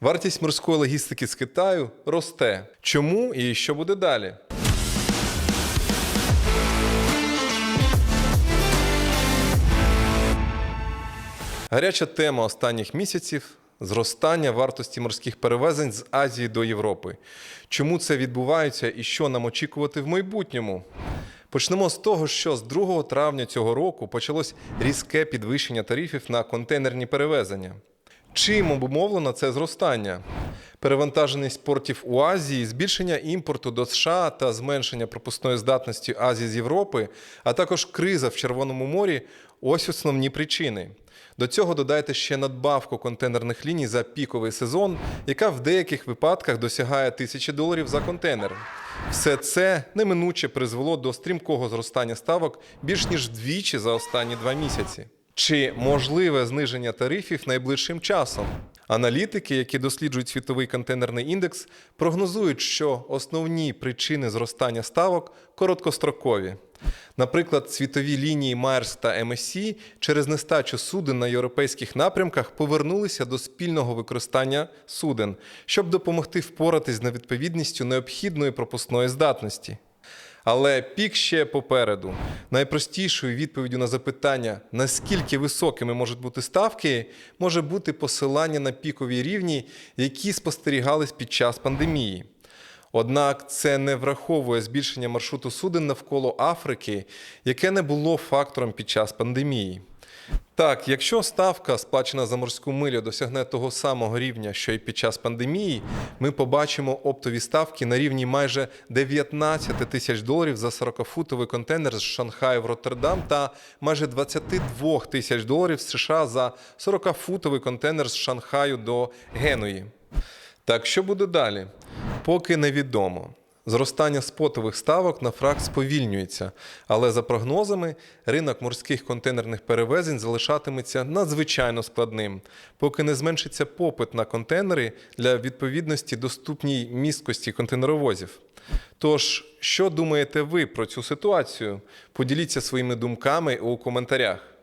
Вартість морської логістики з Китаю росте. Чому і що буде далі? Гаряча тема останніх місяців зростання вартості морських перевезень з Азії до Європи. Чому це відбувається і що нам очікувати в майбутньому? Почнемо з того, що з 2 травня цього року почалось різке підвищення тарифів на контейнерні перевезення. Чим обумовлено це зростання? Перевантаженість портів у Азії, збільшення імпорту до США та зменшення пропускної здатності Азії з Європи, а також криза в Червоному морі ось основні причини. До цього додайте ще надбавку контейнерних ліній за піковий сезон, яка в деяких випадках досягає тисячі доларів за контейнер. Все це неминуче призвело до стрімкого зростання ставок більш ніж вдвічі за останні два місяці. Чи можливе зниження тарифів найближчим часом? Аналітики, які досліджують світовий контейнерний індекс, прогнозують, що основні причини зростання ставок короткострокові. Наприклад, світові лінії Майерс та MSC через нестачу суден на європейських напрямках повернулися до спільного використання суден, щоб допомогти впоратись з невідповідністю необхідної пропускної здатності. Але пік ще попереду. Найпростішою відповіддю на запитання, наскільки високими можуть бути ставки, може бути посилання на пікові рівні, які спостерігались під час пандемії. Однак це не враховує збільшення маршруту суден навколо Африки, яке не було фактором під час пандемії. Так, якщо ставка, сплачена за морську милю, досягне того самого рівня, що і під час пандемії, ми побачимо оптові ставки на рівні майже 19 тисяч доларів за 40-футовий контейнер з Шанхаю в Роттердам та майже 22 тисяч доларів США за 40-футовий контейнер з Шанхаю до Генуї. Так, що буде далі? Поки невідомо. Зростання спотових ставок на фракт сповільнюється, але за прогнозами ринок морських контейнерних перевезень залишатиметься надзвичайно складним, поки не зменшиться попит на контейнери для відповідності доступній місткості контейнеровозів. Тож, що думаєте ви про цю ситуацію? Поділіться своїми думками у коментарях.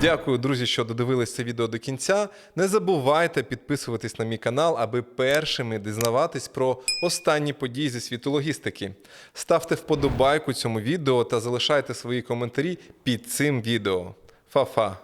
Дякую, друзі, що додивились це відео до кінця. Не забувайте підписуватись на мій канал, аби першими дізнаватись про останні події зі світу логістики. Ставте вподобайку цьому відео та залишайте свої коментарі під цим відео. Фа-фа!